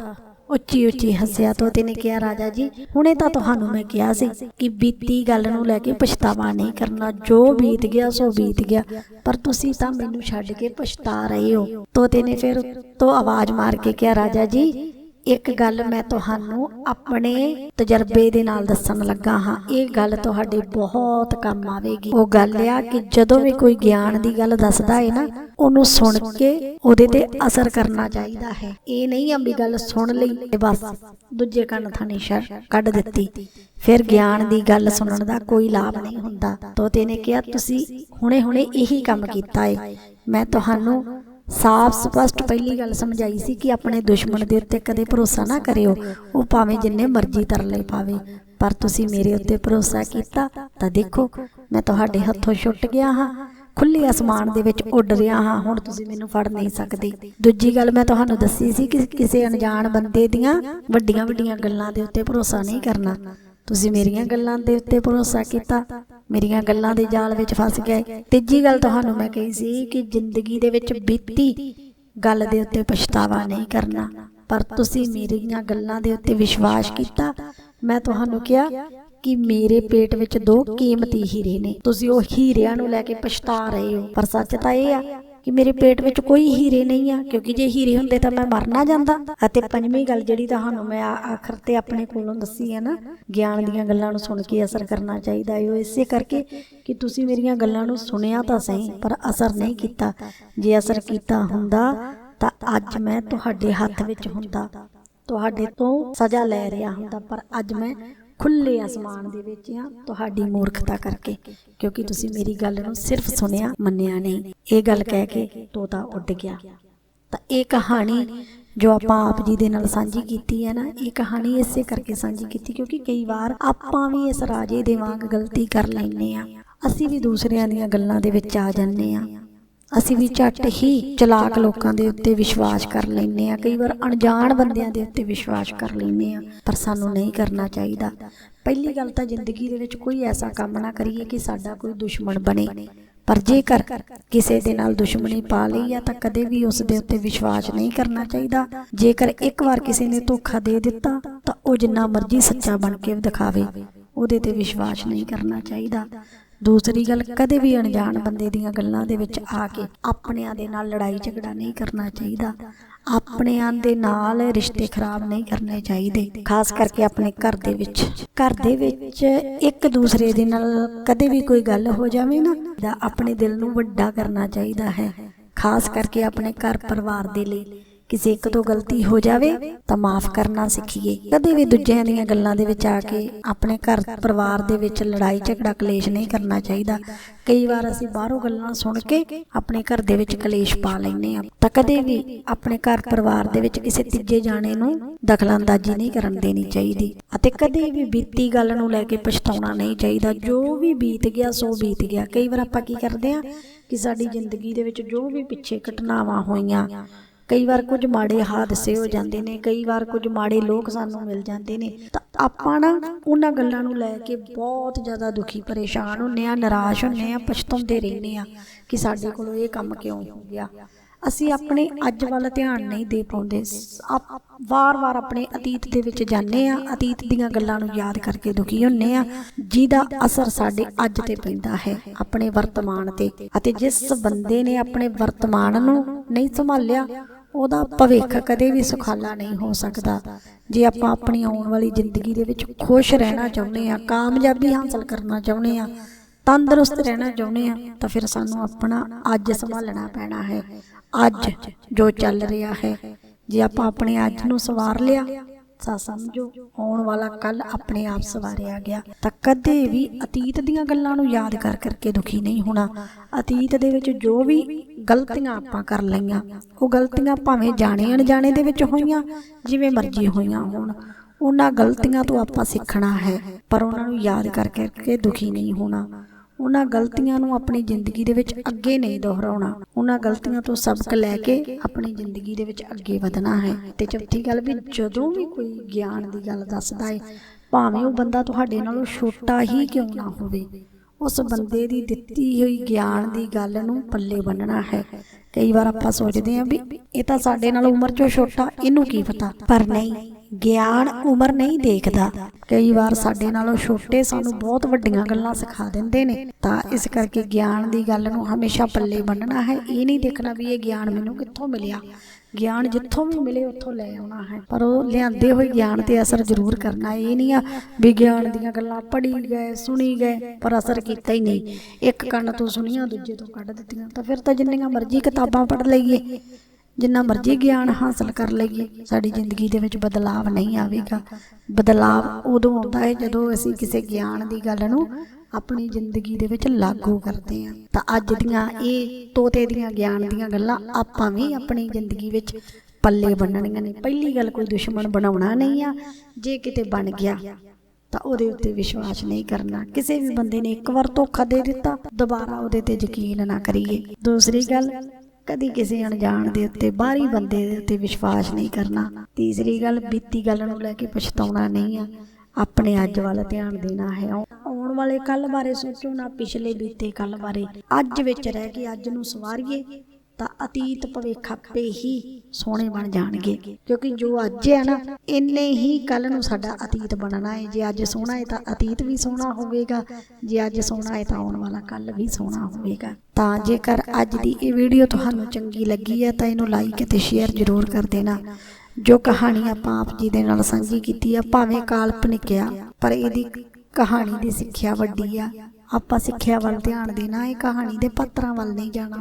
ਉੱਚੀ ਉੱਚੀ ਹੱਸਿਆ। ਤੋਤੇ ਨੇ ਕਿਹਾ, ਰਾਜਾ ਜੀ, ਹੁਣੇ ਤਾਂ ਤੁਹਾਨੂੰ ਮੈਂ ਕਿਹਾ ਸੀ ਕਿ ਬੀਤੀ ਗੱਲ ਨੂੰ ਲੈ ਕੇ ਪਛਤਾਵਾ ਨਹੀਂ ਕਰਨਾ। ਜੋ ਬੀਤ ਗਿਆ, ਸੋ ਬੀਤ ਗਿਆ, ਪਰ ਤੁਸੀਂ ਤਾਂ ਮੈਨੂੰ ਛੱਡ ਕੇ ਪਛਤਾ ਰਹੇ ਹੋ। ਤੋਤੇ ਨੇ ਫਿਰ ਤੋਂ ਆਵਾਜ਼ ਮਾਰ ਕੇ ਕਿਹਾ, ਰਾਜਾ ਜੀ ਇੱਕ ਗੱਲ ਮੈਂ ਤੁਹਾਨੂੰ ਆਪਣੇ ਤਜਰਬੇ ਦੇ ਨਾਲ ਦੱਸਣ ਲੱਗਾ ਹਾਂ। ਇਹ ਗੱਲ ਤੁਹਾਡੇ ਬਹੁਤ ਕੰਮ ਆਵੇਗੀ। ਉਹ ਗੱਲ ਆ ਕਿ ਜਦੋਂ ਵੀ ਕੋਈ ਗਿਆਨ ਦੀ ਗੱਲ ਦੱਸਦਾ ਹੈ ਨਾ, ਉਹਨੂੰ ਸੁਣ ਕੇ ਉਹਦੇ ਤੇ ਅਸਰ ਕਰਨਾ ਚਾਹੀਦਾ ਹੈ। ਇਹ ਨਹੀਂ ਆ ਵੀ ਗੱਲ ਸੁਣ ਲਈ ਤੇ ਬਸ ਦੂਜੇ ਕੰਨ ਥਾਣੀ ਸ਼ਰ ਕੱਢ ਦਿੱਤੀ। ਫਿਰ ਗਿਆਨ ਦੀ ਗੱਲ ਸੁਣਨ ਦਾ ਕੋਈ ਲਾਭ ਨਹੀਂ ਹੁੰਦਾ। ਤੋਤੇ ਨੇ ਕਿਹਾ, ਤੁਸੀਂ ਹੁਣੇ-ਹੁਣੇ ਇਹੀ ਕੰਮ ਕੀਤਾ ਹੈ ਮੈਂ ਤੁਹਾਨੂੰ ਸਾਫ਼ ਸਪਸ਼ਟ ਪਹਿਲੀ ਗੱਲ ਸਮਝਾਈ ਸੀ ਕਿ ਆਪਣੇ ਦੁਸ਼ਮਣ ਦੇ ਉੱਤੇ ਕਦੇ ਭਰੋਸਾ ਨਾ ਕਰਿਓ। ਉਹ ਭਾਵੇਂ ਜਿੰਨੇ ਮਰਜ਼ੀ ਤਰਲੇ ਪਾਵੇ, ਪਰ ਤੁਸੀਂ ਮੇਰੇ ਉੱਤੇ ਭਰੋਸਾ ਕੀਤਾ ਤਾਂ ਦੇਖੋ, ਮੈਂ ਤੁਹਾਡੇ ਹੱਥੋਂ ਛੁੱਟ ਗਿਆ ਹਾਂ। ਖੁੱਲੇ ਅਸਮਾਨ ਦੇ ਵਿੱਚ ਉੱਡ ਰਿਹਾ ਹਾਂ, ਹੁਣ ਤੁਸੀਂ ਮੈਨੂੰ ਫੜ ਨਹੀਂ ਸਕਦੇ। ਦੂਜੀ ਗੱਲ ਮੈਂ ਤੁਹਾਨੂੰ ਦੱਸੀ ਸੀ ਕਿ ਕਿਸੇ ਅਣਜਾਣ ਬੰਦੇ ਦੀਆਂ ਵੱਡੀਆਂ ਵੱਡੀਆਂ ਗੱਲਾਂ ਦੇ ਉੱਤੇ ਭਰੋਸਾ ਨਹੀਂ ਕਰਨਾ। ਤੁਸੀਂ ਮੇਰੀਆਂ ਗੱਲਾਂ ਦੇ ਉੱਤੇ ਭਰੋਸਾ ਕੀਤਾ ਮੇਰੀਆਂ ਗੱਲਾਂ ਦੇ ਜਾਲ ਵਿੱਚ ਫਸ ਗਏ। ਤੀਜੀ ਗੱਲ ਤੁਹਾਨੂੰ ਮੈਂ ਕਹੀ ਸੀ ਕਿ ਜ਼ਿੰਦਗੀ ਦੇ ਵਿੱਚ ਬੀਤੀ ਗੱਲ ਦੇ ਉੱਤੇ ਪਛਤਾਵਾ ਨਹੀਂ ਕਰਨਾ। ਪਰ ਤੁਸੀਂ ਮੇਰੀਆਂ ਗੱਲਾਂ ਦੇ ਉੱਤੇ ਵਿਸ਼ਵਾਸ ਕੀਤਾ। ਮੈਂ ਤੁਹਾਨੂੰ ਕਿਹਾ ਕਿ ਮੇਰੇ ਪੇਟ ਵਿੱਚ ਦੋ ਕੀਮਤੀ ਹੀਰੇ ਨੇ। ਤੁਸੀਂ ਉਹ ਹੀਰਿਆਂ ਨੂੰ ਲੈ ਕੇ ਪਛਤਾ ਰਹੇ ਹੋ। ਪਰ ਸੱਚ ਤਾਂ ਇਹ ਆ ਕਿ ਮੇਰੇ ਪੇਟ ਵਿੱਚ ਕੋਈ ਹੀਰੇ ਨਹੀਂ ਆ, ਕਿਉਂਕਿ ਜੇ ਹੀਰੇ ਹੁੰਦੇ ਤਾਂ ਮੈਂ ਮਰ ਨਾ ਜਾਂਦਾ। ਅਤੇ ਪੰਜਵੀਂ ਗੱਲ ਜਿਹੜੀ ਤੁਹਾਨੂੰ ਮੈਂ ਆਖਰ ਤੇ ਆਪਣੇ ਕੋਲੋਂ ਦੱਸੀ ਹੈ ਨਾ, ਗਿਆਨ ਦੀਆਂ ਗੱਲਾਂ ਨੂੰ ਸੁਣ ਕੇ ਅਸਰ ਕਰਨਾ ਚਾਹੀਦਾ ਹੈ। ਉਹ ਇਸੇ ਕਰਕੇ ਕਿ ਤੁਸੀਂ ਮੇਰੀਆਂ ਗੱਲਾਂ ਨੂੰ ਸੁਣਿਆ ਤਾਂ ਸਹੀ, ਪਰ ਅਸਰ ਨਹੀਂ ਕੀਤਾ। ਜੇ ਅਸਰ ਕੀਤਾ ਹੁੰਦਾ, ਤਾਂ ਅੱਜ ਮੈਂ ਤੁਹਾਡੇ ਹੱਥ ਵਿੱਚ ਹੁੰਦਾ। ਤੁਹਾਡੇ ਤੋਂ ਸਜ਼ਾ ਲੈ ਰਿਹਾ ਹੁੰਦਾ, ਪਰ ਅੱਜ ਮੈਂ ਖੁੱਲੇ ਅਸਮਾਨ ਦੇ ਵਿੱਚ ਆ ਤੁਹਾਡੀ ਮੂਰਖਤਾ ਕਰਕੇ, ਕਿਉਂਕਿ ਤੁਸੀਂ ਮੇਰੀ ਗੱਲ ਨੂੰ ਸਿਰਫ ਸੁਣਿਆ, ਮੰਨਿਆ ਨਹੀਂ। ਇਹ ਗੱਲ ਕਹਿ ਕੇ ਤੋਤਾ ਉੱਡ ਗਿਆ। ਤਾਂ ਇਹ ਕਹਾਣੀ ਜੋ ਆਪਾਂ ਆਪ ਜੀ ਦੇ ਨਾਲ ਸਾਂਝੀ ਕੀਤੀ ਹੈ ਨਾ, ਇਹ ਕਹਾਣੀ ਇਸੇ ਕਰਕੇ ਸਾਂਝੀ ਕੀਤੀ ਕਿਉਂਕਿ ਕਈ ਵਾਰ ਆਪਾਂ ਵੀ ਇਸ ਰਾਜੇ ਦੇ ਵਾਂਗ ਗਲਤੀ ਕਰ ਲੈਂਦੇ ਆ ਅਸੀਂ ਵੀ ਦੂਸਰਿਆਂ ਦੀਆਂ ਗੱਲਾਂ ਦੇ ਵਿੱਚ ਆ ਜਾਂਦੇ ਆ ਅਸੀਂ ਵੀ ਝੱਟ ਹੀ ਚਲਾਕ ਲੋਕਾਂ ਦੇ ਉੱਤੇ ਵਿਸ਼ਵਾਸ ਕਰ ਲੈਂਦੇ ਆ ਕਈ ਵਾਰ ਅਣਜਾਣ ਬੰਦਿਆਂ ਦੇ ਉੱਤੇ ਵਿਸ਼ਵਾਸ ਕਰ ਲੈਂਦੇ ਆ ਪਰ ਸਾਨੂੰ ਨਹੀਂ ਕਰਨਾ ਚਾਹੀਦਾ। ਪਹਿਲੀ ਗੱਲ ਤਾਂ ਜ਼ਿੰਦਗੀ ਦੇ ਵਿੱਚ ਕੋਈ ਐਸਾ ਕੰਮ ਨਾ ਕਰੀਏ ਕਿ ਸਾਡਾ ਕੋਈ ਦੁਸ਼ਮਣ ਬਣੇ। ਪਰ ਜੇਕਰ ਕਿਸੇ ਦੇ ਨਾਲ ਦੁਸ਼ਮਣੀ ਪਾ ਲਈ ਆ, ਤਾਂ ਕਦੇ ਵੀ ਉਸ ਦੇ ਉੱਤੇ ਵਿਸ਼ਵਾਸ ਨਹੀਂ ਕਰਨਾ ਚਾਹੀਦਾ। ਜੇਕਰ ਇੱਕ ਵਾਰ ਕਿਸੇ ਨੇ ਧੋਖਾ ਦੇ ਦਿੱਤਾ, ਤਾਂ ਉਹ ਜਿੰਨਾ ਮਰਜ਼ੀ ਸੱਚਾ ਬਣ ਕੇ ਦਿਖਾਵੇ। ਉਹਦੇ ਤੇ ਵਿਸ਼ਵਾਸ ਨਹੀਂ ਕਰਨਾ ਚਾਹੀਦਾ। ਦੂਸਰੀ ਗੱਲ, ਕਦੇ ਵੀ ਅਣਜਾਣ ਬੰਦੇ ਦੀਆਂ ਗੱਲਾਂ ਦੇ ਵਿੱਚ ਆ ਕੇ ਆਪਣਿਆਂ ਦੇ ਨਾਲ ਲੜਾਈ ਝਗੜਾ ਨਹੀਂ ਕਰਨਾ ਚਾਹੀਦਾ। ਆਪਣਿਆਂ ਦੇ ਨਾਲ ਰਿਸ਼ਤੇ ਖਰਾਬ ਨਹੀਂ ਕਰਨੇ ਚਾਹੀਦੇ, ਖਾਸ ਕਰਕੇ ਆਪਣੇ ਘਰ ਦੇ ਵਿੱਚ। ਘਰ ਦੇ ਵਿੱਚ ਇੱਕ ਦੂਸਰੇ ਦੇ ਨਾਲ ਕਦੇ ਵੀ ਕੋਈ ਗੱਲ ਹੋ ਜਾਵੇ ਨਾ, ਤਾਂ ਆਪਣੇ ਦਿਲ ਨੂੰ ਵੱਡਾ ਕਰਨਾ ਚਾਹੀਦਾ ਹੈ, ਖਾਸ ਕਰਕੇ ਆਪਣੇ ਘਰ ਪਰਿਵਾਰ ਦੇ ਲਈ। ਕਿਸੇ ਇੱਕ ਤੋਂ ਗਲਤੀ ਹੋ ਜਾਵੇ, ਤਾਂ ਮਾਫ ਕਰਨਾ ਸਿੱਖੀਏ। ਕਦੇ ਵੀ ਦੂਜਿਆਂ ਦੀਆਂ ਗੱਲਾਂ ਦੇ ਵਿੱਚ ਆ ਕੇ ਆਪਣੇ ਘਰ ਪਰਿਵਾਰ ਦੇ ਵਿੱਚ ਲੜਾਈ, ਝਗੜਾ, ਕਲੇਸ਼ ਨਹੀਂ ਕਰਨਾ ਚਾਹੀਦਾ। ਕਈ ਵਾਰ ਅਸੀਂ ਬਾਹਰੋਂ ਗੱਲਾਂ ਸੁਣ ਕੇ ਆਪਣੇ ਘਰ ਦੇ ਵਿੱਚ ਕਲੇਸ਼ ਪਾ ਲੈਂਦੇ ਆ ਤਾਂ ਕਦੇ ਵੀ ਆਪਣੇ ਘਰ ਪਰਿਵਾਰ ਦੇ ਵਿੱਚ ਕਿਸੇ ਤੀਜੇ ਜਾਣੇ ਨੂੰ ਦਖਲਅੰਦਾਜ਼ੀ ਨਹੀਂ ਕਰਨ ਦੇਣੀ ਚਾਹੀਦੀ। ਅਤੇ ਕਦੇ ਵੀ ਬੀਤੀ ਗੱਲ ਨੂੰ ਲੈ ਕੇ ਪਛਤਾਉਣਾ ਨਹੀਂ ਚਾਹੀਦਾ। ਜੋ ਵੀ ਬੀਤ ਗਿਆ, ਸੋ ਬੀਤ ਗਿਆ। ਕਈ ਵਾਰ ਆਪਾਂ ਕੀ ਕਰਦੇ ਆ ਕਿ ਸਾਡੀ ਜ਼ਿੰਦਗੀ ਦੇ ਵਿੱਚ ਜੋ ਵੀ ਪਿੱਛੇ ਘਟਨਾਵਾਂ ਹੋਈਆਂ ਕਈ ਵਾਰ ਕੁਝ ਮਾੜੇ ਹਾਦਸੇ ਹੋ ਜਾਂਦੇ ਨੇ, ਕਈ ਵਾਰ ਕੁਝ ਮਾੜੇ ਲੋਕ ਸਾਨੂੰ ਮਿਲ ਜਾਂਦੇ ਨੇ। ਤਾਂ ਆਪਾਂ ਨਾ ਉਹਨਾਂ ਗੱਲਾਂ ਨੂੰ ਲੈ ਕੇ ਬਹੁਤ ਜ਼ਿਆਦਾ ਦੁਖੀ, ਪਰੇਸ਼ਾਨ ਹੁੰਨੇ ਆ ਨਿਰਾਸ਼ ਹੁੰਨੇ ਆ ਪਛਤਾਉਂਦੇ ਰਹਿੰਦੇ ਆ ਕਿ ਸਾਡੇ ਕੋਲੋਂ ਇਹ ਕੰਮ ਕਿਉਂ ਹੋ ਗਿਆ। ਅਸੀਂ ਆਪਣੇ ਅੱਜ ਵੱਲ ਧਿਆਨ ਨਹੀਂ ਦੇ ਪਾਉਂਦੇ। ਵਾਰ-ਵਾਰ ਆਪਣੇ ਅਤੀਤ ਦੇ ਵਿੱਚ ਜਾਂਦੇ ਆ ਅਤੀਤ ਦੀਆਂ ਗੱਲਾਂ ਨੂੰ ਯਾਦ ਕਰਕੇ ਦੁਖੀ ਹੁੰਨੇ ਆ ਜਿਹਦਾ ਅਸਰ ਸਾਡੇ ਅੱਜ ਤੇ ਪੈਂਦਾ ਹੈ, ਆਪਣੇ ਵਰਤਮਾਨ ਤੇ। ਅਤੇ ਜਿਸ ਬੰਦੇ ਨੇ ਆਪਣੇ ਵਰਤਮਾਨ ਨੂੰ ਨਹੀਂ ਸੰਭਾਲਿਆ, ਉਹਦਾ ਭਵਿੱਖ ਕਦੇ ਵੀ ਸੁਖਾਲਾ ਨਹੀਂ ਹੋ ਸਕਦਾ। ਜੇ ਆਪਾਂ ਆਪਣੀ ਆਉਣ ਵਾਲੀ ਜ਼ਿੰਦਗੀ ਦੇ ਵਿੱਚ ਖੁਸ਼ ਰਹਿਣਾ ਚਾਹੁੰਦੇ ਆ ਕਾਮਯਾਬੀ ਹਾਸਲ ਕਰਨਾ ਚਾਹੁੰਦੇ ਆ ਤੰਦਰੁਸਤ ਰਹਿਣਾ ਚਾਹੁੰਦੇ ਆ ਤਾਂ ਫਿਰ ਸਾਨੂੰ ਆਪਣਾ ਅੱਜ ਸੰਭਾਲਣਾ ਪੈਣਾ ਹੈ। ਅੱਜ ਜੋ ਚੱਲ ਰਿਹਾ ਹੈ, ਜੇ ਆਪਾਂ ਆਪਣੇ ਅੱਜ ਨੂੰ ਸਵਾਰ ਲਿਆ, ਤਾਂ ਸਮਝੋ ਆਉਣ ਵਾਲਾ ਕੱਲ ਆਪਣੇ ਆਪ ਸਵਾਰਿਆ ਗਿਆ। ਤਾਂ ਕਦੇ ਵੀ ਅਤੀਤ ਦੀਆਂ ਗੱਲਾਂ ਨੂੰ ਯਾਦ ਕਰ ਕਰਕੇ ਦੁਖੀ ਨਹੀਂ ਹੋਣਾ। ਅਤੀਤ ਦੇ ਵਿੱਚ ਜੋ ਵੀ ਗਲਤੀਆਂ ਆਪਾਂ ਕਰ ਲਈਆਂ, ਉਹ ਗਲਤੀਆਂ ਭਾਵੇਂ ਜਾਣੇ ਅਣਜਾਣੇ ਦੇ ਵਿੱਚ ਹੋਈਆਂ, ਜਿਵੇਂ ਮਰਜ਼ੀ ਹੋਈਆਂ ਹੋਣ, ਉਹਨਾਂ ਗਲਤੀਆਂ ਤੋਂ ਆਪਾਂ ਸਿੱਖਣਾ ਹੈ, ਪਰ ਉਹਨਾਂ ਨੂੰ ਯਾਦ ਕਰ ਕਰਕੇ ਦੁਖੀ ਨਹੀਂ ਹੋਣਾ। ਉਹਨਾਂ ਗਲਤੀਆਂ ਨੂੰ ਆਪਣੀ ਜ਼ਿੰਦਗੀ ਦੇ ਵਿੱਚ ਅੱਗੇ ਨਹੀਂ ਦੁਹਰਾਉਣਾ। ਉਹਨਾਂ ਗਲਤੀਆਂ ਤੋਂ ਸਬਕ ਲੈ ਕੇ ਆਪਣੀ ਜ਼ਿੰਦਗੀ ਦੇ ਵਿੱਚ ਅੱਗੇ ਵਧਣਾ ਹੈ। ਤੇ ਚੌਥੀ ਗੱਲ ਵੀ, ਜਦੋਂ ਵੀ ਕੋਈ ਗਿਆਨ ਦੀ ਗੱਲ ਦੱਸਦਾ ਹੈ ਭਾਵੇਂ ਉਹ ਬੰਦਾ ਤੁਹਾਡੇ ਨਾਲੋਂ ਛੋਟਾ ਹੀ ਕਿਉਂ ਨਾ ਹੋਵੇ ਉਸ ਬੰਦੇ ਦੀ ਦਿੱਤੀ ਹੋਈ ਗਿਆਨ ਦੀ ਗੱਲ ਨੂੰ ਪੱਲੇ ਬੰਨਣਾ ਹੈ। ਕਈ ਵਾਰ ਆਪਾਂ ਸੋਚਦੇ ਹਾਂ ਵੀ ਇਹ ਤਾਂ ਸਾਡੇ ਨਾਲ ਉਮਰ 'ਚੋਂ ਛੋਟਾ, ਇਹਨੂੰ ਕੀ ਪਤਾ? ਪਰ ਨਹੀਂ, ਗਿਆਨ ਉਮਰ ਨਹੀਂ ਦੇਖਦਾ। ਕਈ ਵਾਰ ਸਾਡੇ ਨਾਲੋਂ ਛੋਟੇ ਸਾਨੂੰ ਬਹੁਤ ਵੱਡੀਆਂ ਗੱਲਾਂ ਸਿਖਾ ਦਿੰਦੇ ਨੇ। ਤਾਂ ਇਸ ਕਰਕੇ ਗਿਆਨ ਦੀ ਗੱਲ ਨੂੰ ਹਮੇਸ਼ਾ ਪੱਲੇ ਬੰਨਣਾ ਹੈ। ਇਹ ਨਹੀਂ ਦੇਖਣਾ ਵੀ ਇਹ ਗਿਆਨ ਮੈਨੂੰ ਕਿੱਥੋਂ ਮਿਲਿਆ। ਗਿਆਨ ਜਿੱਥੋਂ ਵੀ ਮਿਲੇ ਉੱਥੋਂ ਲੈ ਆਉਣਾ ਹੈ। ਪਰ ਉਹ ਲਿਆਂਦੇ ਹੋਏ ਗਿਆਨ ਤੇ ਅਸਰ ਜ਼ਰੂਰ ਕਰਨਾ ਇਹ ਨਹੀਂ ਆ ਵੀ ਗਿਆਨ ਦੀਆਂ ਗੱਲਾਂ ਪੜ੍ਹੀ ਗਏ, ਸੁਣੀ ਗਏ, ਪਰ ਅਸਰ ਕੀਤਾ ਹੀ ਨਹੀਂ। ਇੱਕ ਕੰਨ ਤੋਂ ਸੁਣੀਆਂ, ਦੂਜੇ ਤੋਂ ਕੱਢ ਦਿੱਤੀਆਂ। ਤਾਂ ਫਿਰ ਤਾਂ ਜਿੰਨੀਆਂ ਮਰਜ਼ੀ ਕਿਤਾਬਾਂ ਪੜ੍ਹ ਲਈਏ, ਜਿੰਨਾ ਮਰਜ਼ੀ ਗਿਆਨ ਹਾਸਲ ਕਰ ਲਈਏ, ਸਾਡੀ ਜ਼ਿੰਦਗੀ ਦੇ ਵਿੱਚ ਬਦਲਾਵ ਨਹੀਂ ਆਵੇਗਾ। ਬਦਲਾਵ ਉਦੋਂ ਆਉਂਦਾ ਹੈ ਜਦੋਂ ਅਸੀਂ ਕਿਸੇ ਗਿਆਨ ਦੀ ਗੱਲ ਨੂੰ ਆਪਣੀ ਜ਼ਿੰਦਗੀ ਦੇ ਵਿੱਚ ਲਾਗੂ ਕਰਦੇ ਹਾਂ ਤਾਂ ਅੱਜ ਦੀਆਂ ਇਹ ਤੋਤੇ ਦੀਆਂ ਗਿਆਨ ਦੀਆਂ ਗੱਲਾਂ ਆਪਾਂ ਵੀ ਆਪਣੀ ਜ਼ਿੰਦਗੀ ਵਿੱਚ ਪੱਲੇ ਬੰਨਣੀਆਂ ਨੇ। ਪਹਿਲੀ ਗੱਲ ਕੋਈ ਦੁਸ਼ਮਣ ਬਣਾਉਣਾ ਨਹੀਂ ਆ, ਜੇ ਕਿਤੇ ਬਣ ਗਿਆ, ਤਾਂ ਉਹਦੇ ਉੱਤੇ ਵਿਸ਼ਵਾਸ ਨਹੀਂ ਕਰਨਾ। ਕਿਸੇ ਵੀ ਬੰਦੇ ਨੇ ਇੱਕ ਵਾਰ ਧੋਖਾ ਦੇ ਦਿੱਤਾ, ਦੁਬਾਰਾ ਉਹਦੇ ਤੇ ਯਕੀਨ ਨਾ ਕਰੀਏ। ਦੂਸਰੀ ਗੱਲ, ਕਦੀ ਕਿਸੇ ਅਣਜਾਣ ਦੇ ਉੱਤੇ, ਬਾਹਰੀ ਬੰਦੇ ਦੇ ਉੱਤੇ ਵਿਸ਼ਵਾਸ ਨਹੀਂ ਕਰਨਾ। ਤੀਸਰੀ ਗੱਲ, ਬੀਤੀ ਗੱਲ ਨੂੰ ਲੈ ਕੇ ਪਛਤਾਉਣਾ ਨਹੀਂ ਆ। ਆਪਣੇ ਅੱਜ ਵੱਲ ਧਿਆਨ ਦੇਣਾ ਹੈ। ਆਉ- ਆਉਣ ਵਾਲੇ ਕੱਲ ਬਾਰੇ ਸੋਚੋ ਨਾ ਪਿਛਲੇ ਬੀਤੇ ਕੱਲ ਬਾਰੇ। ਅੱਜ ਵਿੱਚ ਰਹਿ ਕੇ ਅੱਜ ਨੂੰ ਸਵਾਰੀਏ ਤਾਂ ਅਤੀਤ ਭਵਿੱਖ ਆਪੇ ਹੀ ਸੋਹਣੇ ਬਣ ਜਾਣਗੇ। ਕਿਉਂਕਿ ਜੋ ਅੱਜ ਹੈ ਨਾ ਇੰਨੇ ਹੀ ਕੱਲ ਨੂੰ ਸਾਡਾ ਅਤੀਤ ਬਣਨਾ ਹੈ। ਜੇ ਅੱਜ ਸੋਹਣਾ ਹੈ ਤਾਂ ਅਤੀਤ ਵੀ ਸੋਹਣਾ ਹੋਵੇਗਾ। ਜੇ ਅੱਜ ਸੋਹਣਾ ਹੈ ਤਾਂ ਆਉਣ ਵਾਲਾ ਕੱਲ ਵੀ ਸੋਹਣਾ ਹੋਵੇਗਾ। ਤਾਂ ਜੇਕਰ ਅੱਜ ਦੀ ਇਹ ਵੀਡੀਓ ਤੁਹਾਨੂੰ ਚੰਗੀ ਲੱਗੀ ਹੈ ਤਾਂ ਇਹਨੂੰ ਲਾਈਕ ਅਤੇ ਸ਼ੇਅਰ ਜ਼ਰੂਰ ਕਰ ਦੇਣਾ। ਜੋ ਕਹਾਣੀ ਆਪਾਂ ਆਪ ਜੀ ਦੇ ਨਾਲ ਸਾਂਝੀ ਕੀਤੀ ਆ, ਭਾਵੇਂ ਕਾਲਪਨਿਕ ਆ, ਪਰ ਇਹਦੀ ਕਹਾਣੀ ਦੀ ਸਿੱਖਿਆ ਵੱਡੀ ਆ। ਆਪਾਂ ਸਿੱਖਿਆ ਵੱਲ ਧਿਆਨ ਦੇਣਾ, ਇਹ ਕਹਾਣੀ ਦੇ ਪਾਤਰਾਂ ਵੱਲ ਨਹੀਂ ਜਾਣਾ।